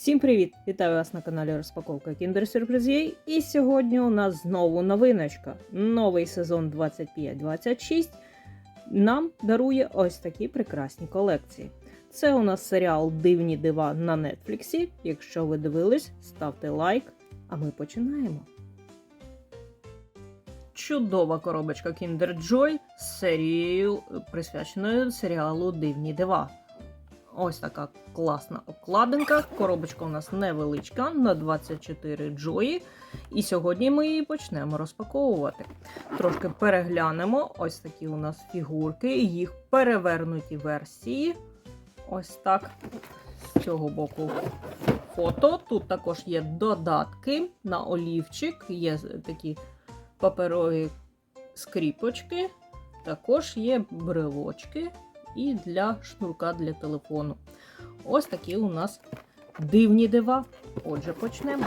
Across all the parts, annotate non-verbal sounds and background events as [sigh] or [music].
Всім привіт! Вітаю вас на каналі Розпаковка Surprise. І сьогодні у нас знову новиночка. Новий сезон 25-26 нам дарує ось такі прекрасні колекції. Це у нас серіал Дивні дива на Нетфліксі. Якщо ви дивились, ставте лайк, а ми починаємо. Чудова коробочка Kinder Joy з серією, присвяченою серіалу Дивні дива. Ось така класна обкладинка. Коробочка у нас невеличка на 24 джої. І сьогодні ми її почнемо розпаковувати. Трошки переглянемо ось такі у нас фігурки, їх перевернуті версії. Ось так. З цього боку фото. Тут також є додатки на олівчик, є такі паперові скріпочки, також є брелочки і для шнурка для телефону. Ось такі у нас дивні дива. Отже, почнемо.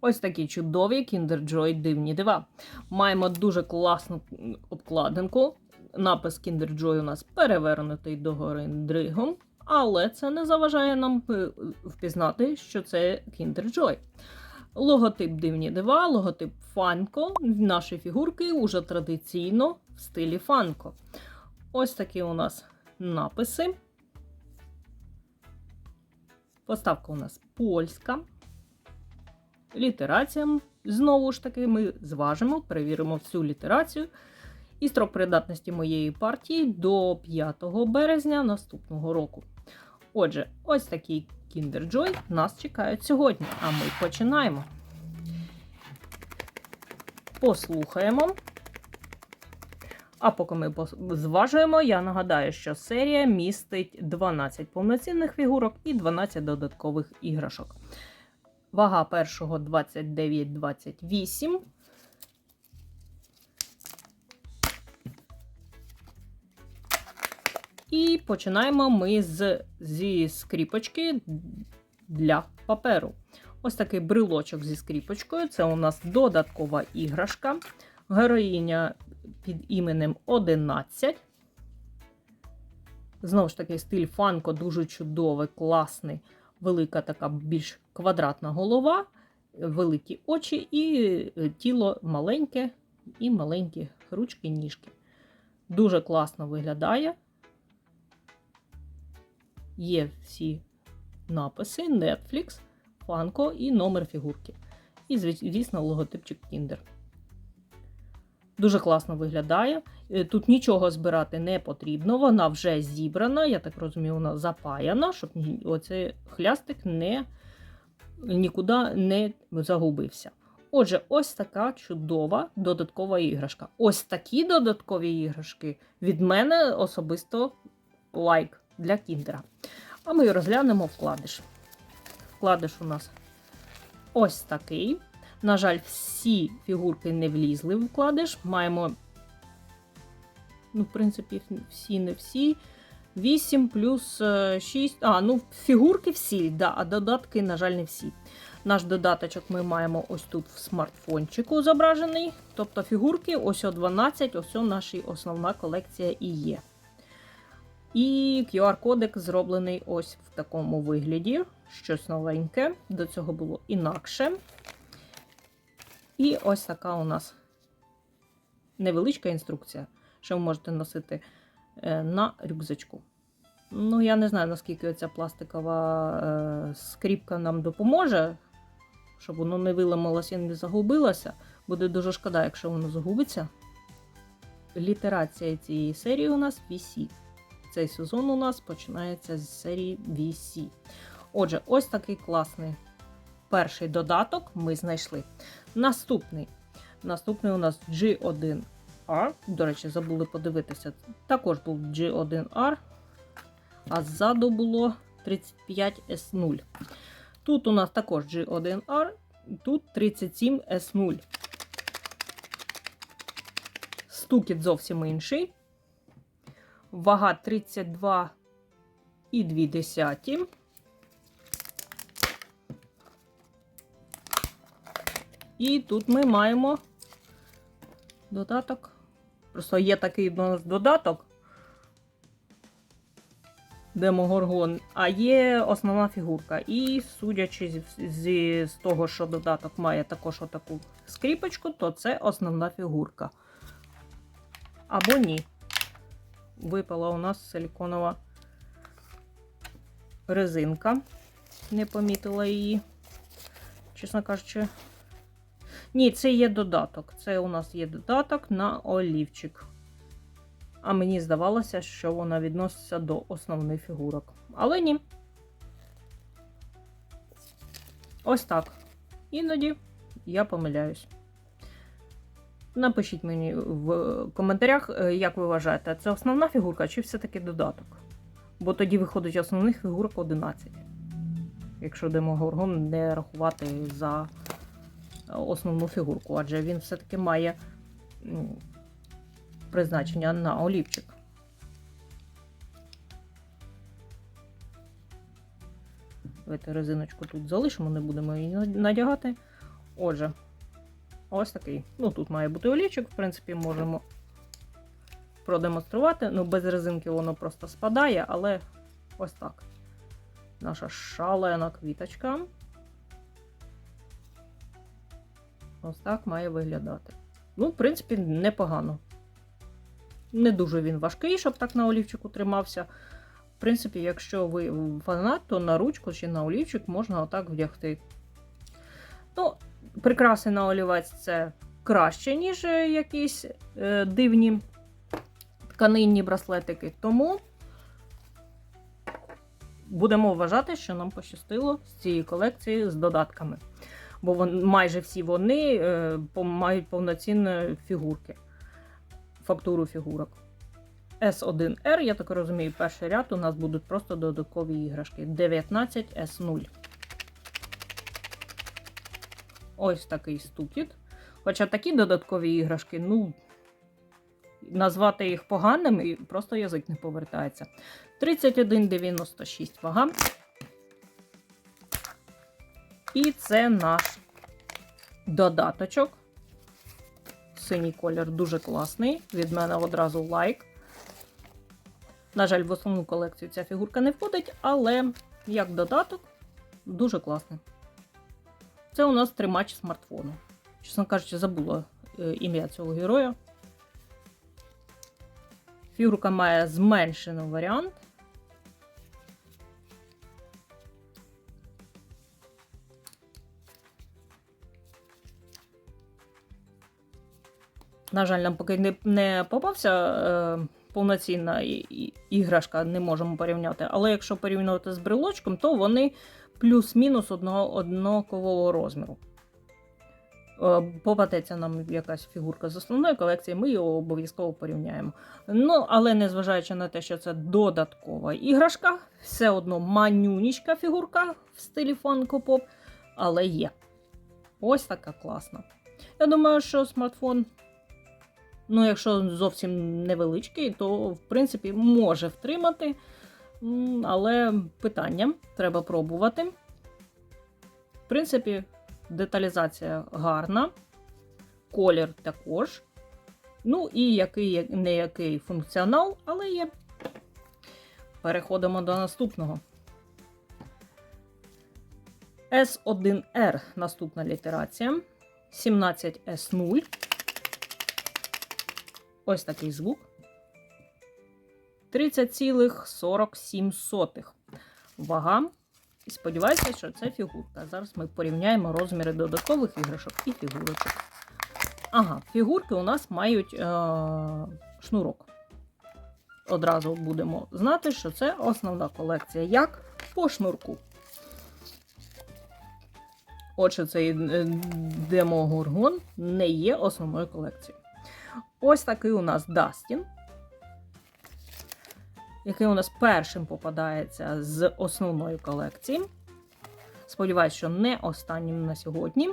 Ось такі чудові Kinder Joy дивні дива. Маємо дуже класну обкладинку. Напис Kinder Joy у нас перевернутий догори дригом, але це не заважає нам е, впізнати, що це Kinder Joy. Логотип дивні дива, логотип Фанко. Наші фігурки уже традиційно в стилі Фанко. Ось такі у нас написи. Поставка у нас польська. Літерація. Знову ж таки, ми зважимо, перевіримо всю літерацію. І строк придатності моєї партії до 5 березня наступного року. Отже, ось такий Kinder Joy нас чекають сьогодні. А ми починаємо. Послухаємо. А поки ми зважуємо, я нагадаю, що серія містить 12 повноцінних фігурок і 12 додаткових іграшок. Вага першого 29-28. І починаємо ми з, зі скріпочки для паперу. Ось такий брелочок зі скріпочкою. Це у нас додаткова іграшка. Героїня під іменем 11. Знову ж таки, стиль фанко дуже чудовий, класний, велика така більш квадратна голова, великі очі і е, тіло маленьке, і маленькі ручки ніжки. Дуже класно виглядає. Є всі написи: Netflix, Funko і номер фігурки. І, звісно, логотипчик Kinder. Дуже класно виглядає. Е, Тут нічого збирати не потрібно, вона вже зібрана, я так розумію, вона запаяна, щоб оцей хлястик не, нікуди не загубився. Отже, ось така чудова додаткова іграшка. Ось такі додаткові іграшки від мене особисто лайк для кіндера. А ми розглянемо вкладиш. Вкладиш у нас ось такий. На жаль, всі фігурки не влізли в вкладиш. Маємо, ну, в принципі, всі не всі. 8 плюс 6. А, ну, фігурки всі, да, а додатки, на жаль, не всі. Наш додаточок ми маємо ось тут в смартфончику зображений. Тобто фігурки, ось о 12, ось о наша основна колекція і є. І QR-кодик зроблений ось в такому вигляді. Щось новеньке. До цього було інакше. І ось така у нас невеличка інструкція, що ви можете носити е, на рюкзачку. Ну, я не знаю, наскільки ця пластикова е, скріпка нам допоможе, щоб воно не виламалося і не загубилося. Буде дуже шкода, якщо воно загубиться. Літерація цієї серії у нас VC. Цей сезон у нас починається з серії VC. Отже, ось такий класний перший додаток ми знайшли. Наступний Наступний у нас G1R. До речі, забули подивитися. Також був G1R, а ззаду було 35S0. Тут у нас також G1R, тут 37S0. Стукіт зовсім інший. Вага 32,2. І тут ми маємо додаток. Просто є такий у нас додаток. Демогоргон, а є основна фігурка. І судячи з, з, з того, що додаток має також отаку скріпочку, то це основна фігурка. Або ні. Випала у нас силіконова резинка. Не помітила її. Чесно кажучи. Ні, це є додаток. Це у нас є додаток на олівчик. А мені здавалося, що вона відноситься до основних фігурок. Але ні. Ось так. Іноді я помиляюсь. Напишіть мені в коментарях, е, як ви вважаєте, це основна фігурка чи все-таки додаток? Бо тоді виходить основних фігурок 11. Якщо демогоргон не рахувати за основну фігурку, адже він все-таки має призначення на олівчик. Давайте резиночку тут залишимо, не будемо її надягати. Отже, ось такий. Ну, тут має бути олівчик, в принципі, можемо продемонструвати. Ну, без резинки воно просто спадає, але ось так. Наша шалена квіточка. Ось так має виглядати. Ну, в принципі, непогано. Не дуже він важкий, щоб так на олівчику тримався. В принципі, якщо ви фанат, то на ручку чи на олівчик можна отак вдягти. Ну, прикраси на олівець це краще, ніж якісь е, дивні тканинні браслетики. Тому будемо вважати, що нам пощастило з цієї колекції з додатками. Бо вон, майже всі вони е, мають повноцінні фігурки, фактуру фігурок. S1R, я так розумію, перший ряд у нас будуть просто додаткові іграшки. 19S0. Ось такий стукіт. Хоча такі додаткові іграшки, ну, назвати їх поганими, просто язик не повертається. 31,96 вага. І це наш додаточок. Синій колір дуже класний. Від мене одразу лайк. На жаль, в основну колекцію ця фігурка не входить, але як додаток дуже класний. Це у нас тримач смартфону. Чесно кажучи, забула е, ім'я цього героя. Фігурка має зменшений варіант. На жаль, нам поки не, не попався е, повноцінна іграшка, не можемо порівняти. Але якщо порівнювати з брелочком, то вони плюс-мінус одного однакового розміру. Е, Попадеться нам якась фігурка з основної колекції, ми його обов'язково порівняємо. Ну, але незважаючи на те, що це додаткова іграшка, все одно манюнічка фігурка в стилі Funko Pop, але є. Ось така класна. Я думаю, що смартфон, ну, якщо зовсім невеличкий, то в принципі може втримати. Але питання треба пробувати. В принципі, деталізація гарна, колір також. Ну і який не який функціонал, але є. Переходимо до наступного. S1R наступна літерація. 17S0. Ось такий звук. 30,47 вага. І сподіваюся, що це фігурка. Зараз ми порівняємо розміри додаткових іграшок і фігурочок. Ага, фігурки у нас мають е- шнурок. Одразу будемо знати, що це основна колекція. Як по шнурку. Отже, цей е, демогоргон не є основною колекцією. Ось такий у нас Дастін, який у нас першим попадається з основної колекції. Сподіваюсь, що не останнім на сьогодні.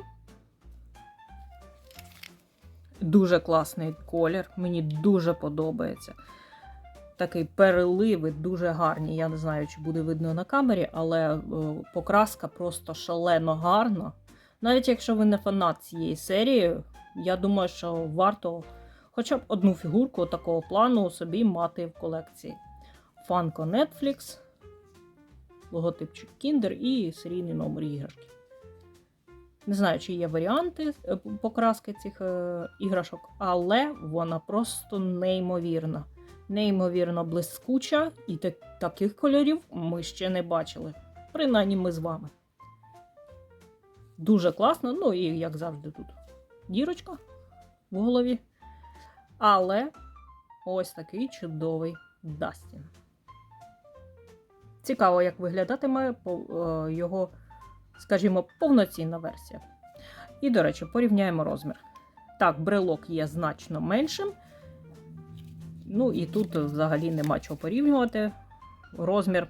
Дуже класний колір, мені дуже подобається. Такий переливи, дуже гарні. Я не знаю, чи буде видно на камері, але е, покраска просто шалено гарна. Навіть якщо ви не фанат цієї серії, я думаю, що варто хоча б одну фігурку такого плану собі мати в колекції. Funko Netflix логотипчик Kinder і серійний номер іграшки. Не знаю, чи є варіанти е, покраски цих е, іграшок, але вона просто неймовірна. Неймовірно блискуча, і так- таких кольорів ми ще не бачили. Принаймні ми з вами. Дуже класно, ну і як завжди тут дірочка в голові. Але ось такий чудовий Дастін. Цікаво, як виглядатиме е, його, скажімо, повноцінна версія. І, до речі, порівняємо розмір. Так, брелок є значно меншим. Ну і тут взагалі нема чого порівнювати. Розмір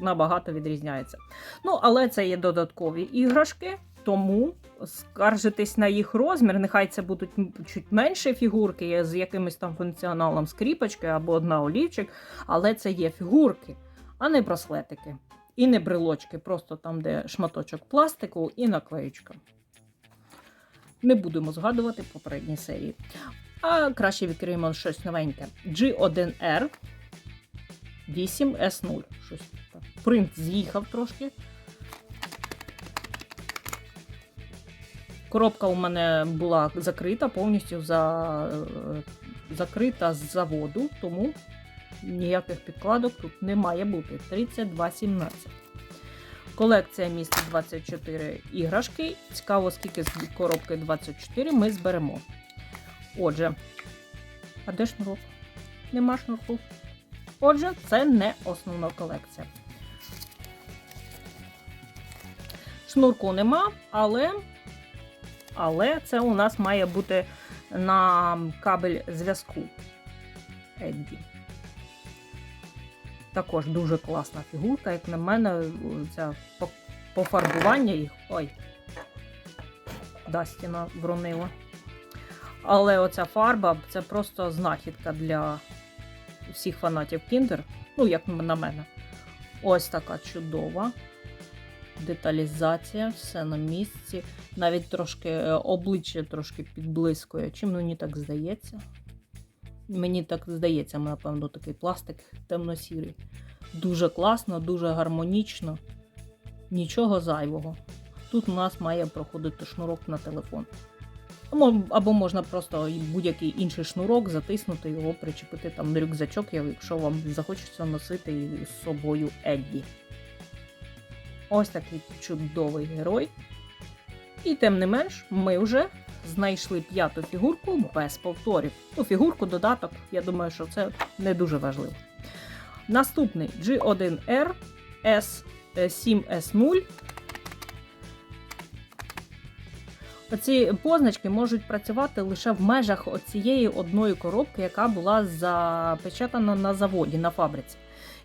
набагато відрізняється. Ну, але це є додаткові іграшки, тому скаржитись на їх розмір. Нехай це будуть чуть менші фігурки з якимось там функціоналом скріпочки або одна олівчик, але це є фігурки, а не браслетики. І не брелочки, просто там, де шматочок пластику і наклеючка. Не будемо згадувати попередні серії. А краще відкриємо щось новеньке. G1R 8S0. Щось так. Принт з'їхав трошки. Коробка у мене була закрита, повністю за, е, закрита з заводу, тому ніяких підкладок тут не має бути. 32,17. Колекція містить 24 іграшки. Цікаво, скільки з коробки 24 ми зберемо. Отже, а де шнурок? Нема шнурку. Отже, це не основна колекція. Шнурку нема, але, але це у нас має бути на кабель зв'язку. Едді. Також дуже класна фігурка, як на мене, по- пофарбування їх. Ой, Дастіна бронила. Але оця фарба це просто знахідка для всіх фанатів Kinder. Ну, як на мене. Ось така чудова. Деталізація, все на місці. Навіть трошки е, обличчя трошки підблискує. Чим мені так здається? Мені так здається, напевно, такий пластик темно-сірий. Дуже класно, дуже гармонічно. Нічого зайвого. Тут у нас має проходити шнурок на телефон. Або- можна просто будь-який інший шнурок затиснути його, причепити там на рюкзачок, якщо вам захочеться носити з собою Едді. Ось такий чудовий герой. І тим не менш, ми вже знайшли п'яту фігурку без повторів. Ну, фігурку, додаток, я думаю, що це не дуже важливо. Наступний G1R S7S0 Оці позначки можуть працювати лише в межах цієї одної коробки, яка була запечатана на заводі, на фабриці.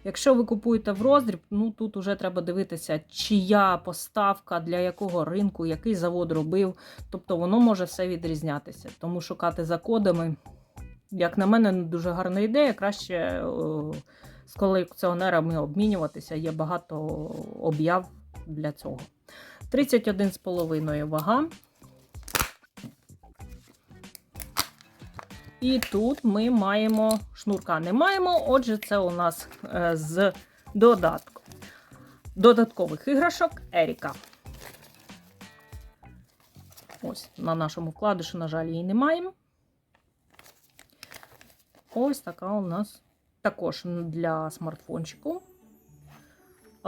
Якщо ви купуєте в роздріб, ну тут вже треба дивитися, чия поставка, для якого ринку, який завод робив. Тобто воно може все відрізнятися. Тому шукати за кодами, як на мене, не дуже гарна ідея. Краще о, з колекціонерами обмінюватися. Є багато об'яв для цього. 31,5 вага. І тут ми маємо шнурка не маємо, отже, це у нас е, з додатку. додаткових іграшок Еріка. Ось на нашому вкладиші, на жаль, її не маємо. Ось така у нас також для смартфончику.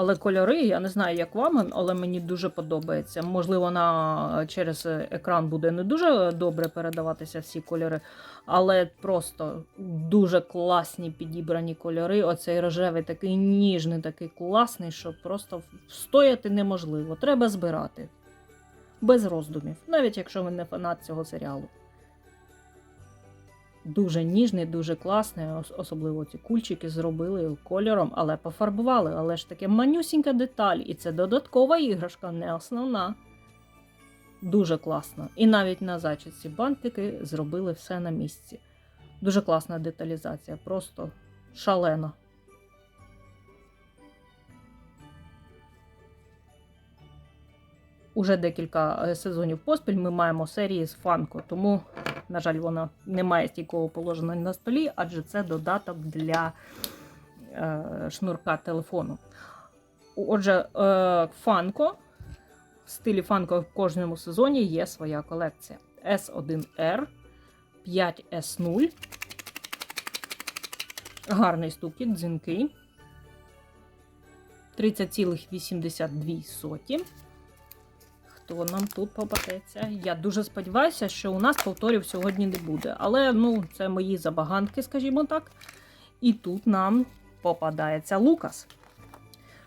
Але кольори, я не знаю, як вам, але мені дуже подобається. Можливо, на, через екран буде не дуже добре передаватися всі кольори, але просто дуже класні підібрані кольори. Оцей рожевий такий ніжний, такий класний, що просто встояти неможливо. Треба збирати. Без роздумів, навіть якщо ви не фанат цього серіалу. Дуже ніжний, дуже класний, особливо ці кульчики зробили кольором, але пофарбували. Але ж таке манюсінька деталь, і це додаткова іграшка, не основна. Дуже класно. І навіть на зачісці бантики зробили все на місці. Дуже класна деталізація, просто шалена. Уже декілька е, сезонів поспіль ми маємо серії з фанко, тому, на жаль, вона не має стійкого положення на столі, адже це додаток для е, шнурка телефону. Отже, е, фанко. В стилі фанко в кожному сезоні є своя колекція. S1R, 5S0. Гарний стукіт, дзвінки. 30,82. Хто нам тут попадеться? Я дуже сподіваюся, що у нас повторів сьогодні не буде. Але ну, це мої забаганки, скажімо так. І тут нам попадається Лукас.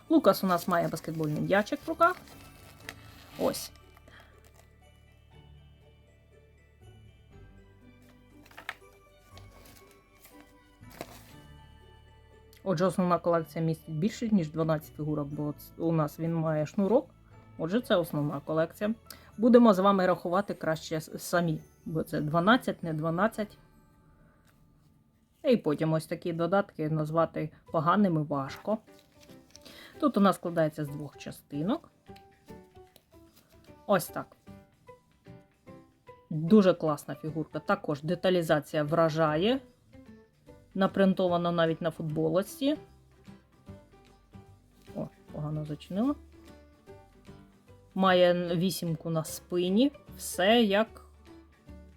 Лукас у нас має баскетбольний м'ячик в руках. Ось. Отже, основна колекція містить більше, ніж 12 фігурок, бо у нас він має шнурок. Отже, це основна колекція. Будемо з вами рахувати краще самі, бо це 12, не 12. І потім ось такі додатки назвати поганими важко. Тут у нас складається з двох частинок. Ось так. Дуже класна фігурка. Також деталізація вражає. Напринтовано навіть на футболочці. О, погано зачинила. Має вісімку на спині. Все як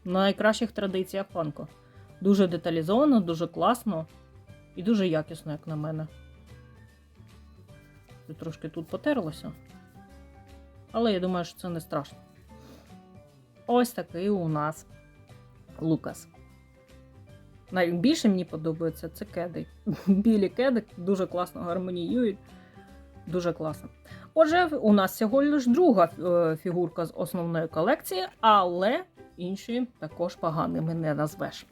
в найкращих традиціях фанко. Дуже деталізовано, дуже класно і дуже якісно, як на мене. Трошки тут потерлося. Але я думаю, що це не страшно. Ось такий у нас Лукас. Найбільше мені подобається це кеди. [laughs] Білі кеди дуже класно гармоніюють. Дуже класно. Отже, у нас всього лиш друга е, фігурка з основної колекції, але інші також поганими не назвеш.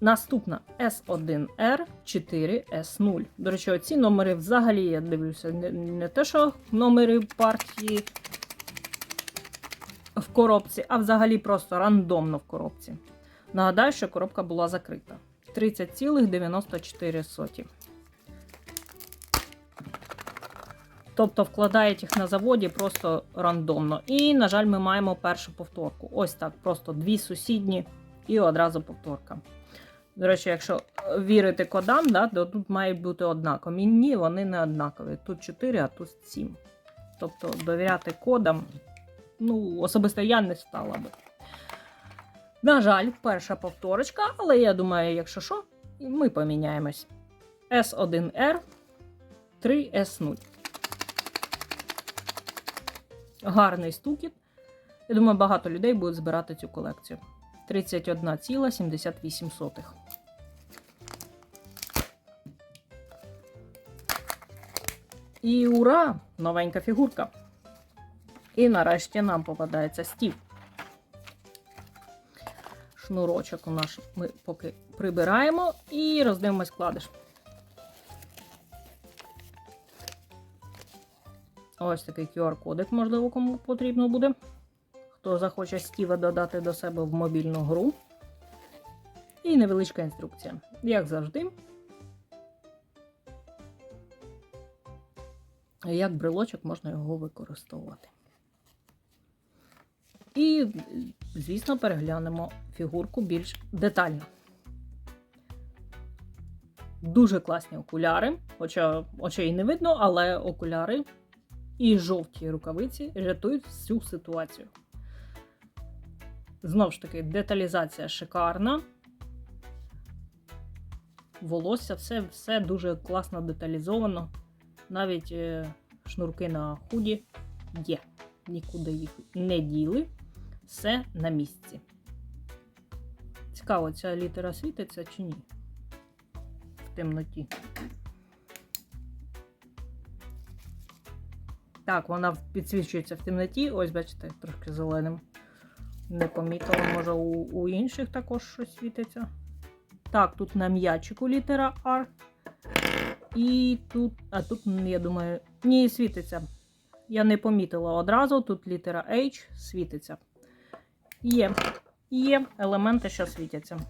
Наступна S1R 4S0. До речі, ці номери взагалі я дивлюся, не те, що номери партії в коробці, а взагалі просто рандомно в коробці. Нагадаю, що коробка була закрита. 30,94. Тобто вкладають їх на заводі просто рандомно. І, на жаль, ми маємо першу повторку. Ось так, просто дві сусідні і одразу повторка. До речі, якщо вірити кодам, да, то тут мають бути однакові. Ні, вони не однакові. Тут 4, а тут 7. Тобто довіряти кодам, ну, особисто я не стала би. На жаль, перша повторочка, але я думаю, якщо що, ми поміняємось. S1R 3S0. Гарний стукіт. Я думаю, багато людей будуть збирати цю колекцію. 31,78. І ура! Новенька фігурка. І нарешті нам попадається стів. Шнурочок у нас ми поки прибираємо і роздивимось кладиш. Ось такий QR-кодик, можливо, кому потрібно буде. Хто захоче Стіва додати до себе в мобільну гру. І невеличка інструкція. Як завжди. Як брелочок можна його використовувати. І, звісно, переглянемо фігурку більш детально. Дуже класні окуляри, хоча очей не видно, але окуляри і жовті рукавиці рятують всю ситуацію. Знову ж таки, деталізація шикарна. Волосся, все все дуже класно деталізовано. Навіть е, шнурки на худі є. Нікуди їх не діли. Все на місці. Цікаво, ця літера світиться чи ні? В темноті. Так, вона підсвічується в темноті. Ось, бачите, трошки зеленим. Не помітила, може, у, у інших також щось світиться. Так, тут на м'ячику літера R. І тут, а тут, я думаю, ні, світиться. Я не помітила одразу, тут літера H світиться. Є, є елементи, що світяться.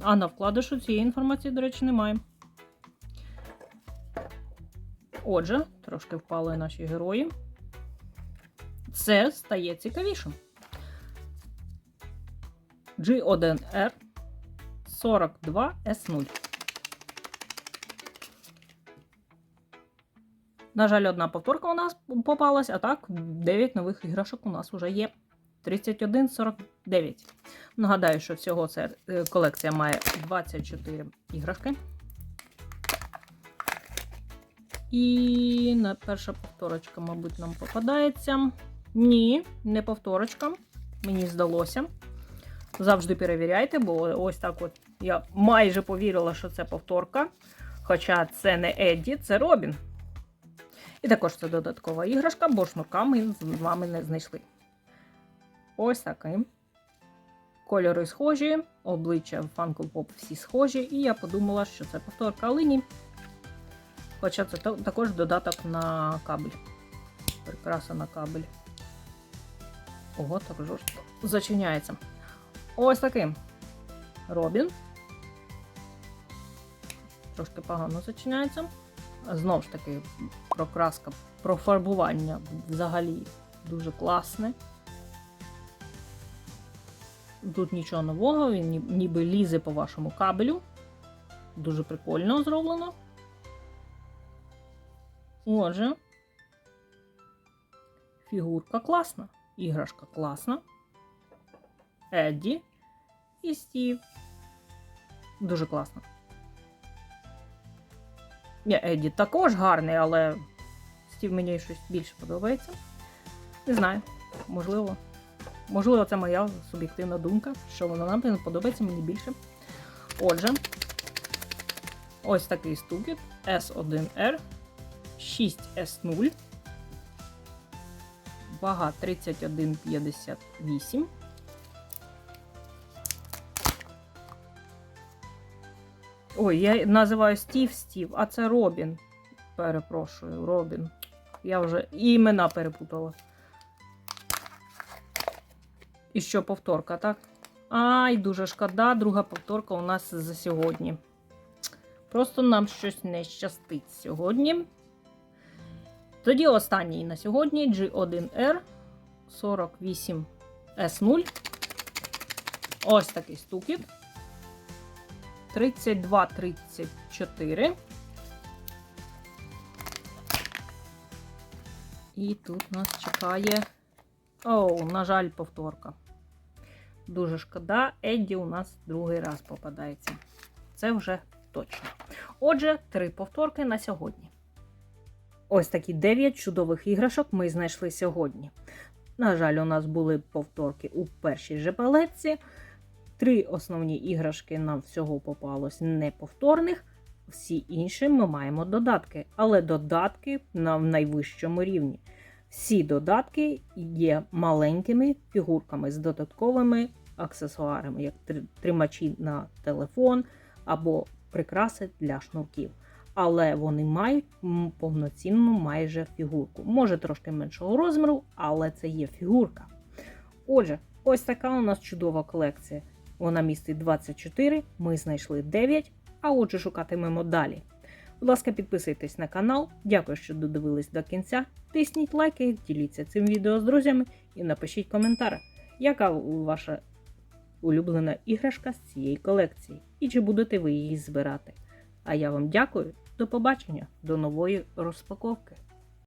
А на вкладишу цієї інформації, до речі, немає. Отже, трошки впали наші герої. Це стає цікавішим. G1R 42S0. На жаль, одна повторка у нас попалась, а так 9 нових іграшок у нас вже є. 31,49. Нагадаю, що всього ця е, колекція має 24 іграшки. І на перша повторочка, мабуть, нам попадається. Ні, не повторочка. Мені здалося. Завжди перевіряйте, бо ось так от я майже повірила, що це повторка. Хоча це не Едді, це Робін. І також це додаткова іграшка, бо шнурка ми з вами не знайшли. Ось таким. Кольори схожі, обличчя Funko Pop всі схожі, і я подумала, що це повторка, але ні. Хоча це також додаток на кабель. Прикраса на кабель. Ого, так жорстко. Зачиняється. Ось таким. Робін. Трошки погано зачиняється. Знову ж таки, прокраска, профарбування взагалі дуже класне. Тут нічого нового, він ніби лізе по вашому кабелю. Дуже прикольно зроблено. Отже, фігурка класна, іграшка класна. Едді і Стів. Дуже класно. Ні, Едді також гарний, але Стів мені щось більше подобається. Не знаю, можливо. Можливо, це моя суб'єктивна думка, що вона нам подобається мені більше. Отже, ось такий стукіт S1R 6S0. Вага 31,58. Ой, я називаю Стів Стів, а це Робін. Перепрошую, Робін. Я вже і імена перепутала. І що повторка, так? Ай, дуже шкода, друга повторка у нас за сьогодні. Просто нам щось не щастить сьогодні. Тоді останній на сьогодні G1R 48S0. Ось такий стукіт. 32-34. І тут нас чекає. Оу, на жаль, повторка. Дуже шкода, Едді у нас другий раз попадається. Це вже точно. Отже, три повторки на сьогодні. Ось такі 9 чудових іграшок ми знайшли сьогодні. На жаль, у нас були повторки у першій же палетці. Три основні іграшки нам всього попалось неповторних. Всі інші ми маємо додатки, але додатки на найвищому рівні. Всі додатки є маленькими фігурками з додатковими аксесуарами, як тримачі на телефон або прикраси для шнурків. Але вони мають повноцінну майже фігурку. Може трошки меншого розміру, але це є фігурка. Отже, ось така у нас чудова колекція. Вона містить 24, ми знайшли 9, а отже, шукатимемо далі. Будь ласка, підписуйтесь на канал. Дякую, що додивились до кінця. Тисніть лайки, діліться цим відео з друзями і напишіть коментар, яка ваша улюблена іграшка з цієї колекції, і чи будете ви її збирати. А я вам дякую, до побачення, до нової розпаковки.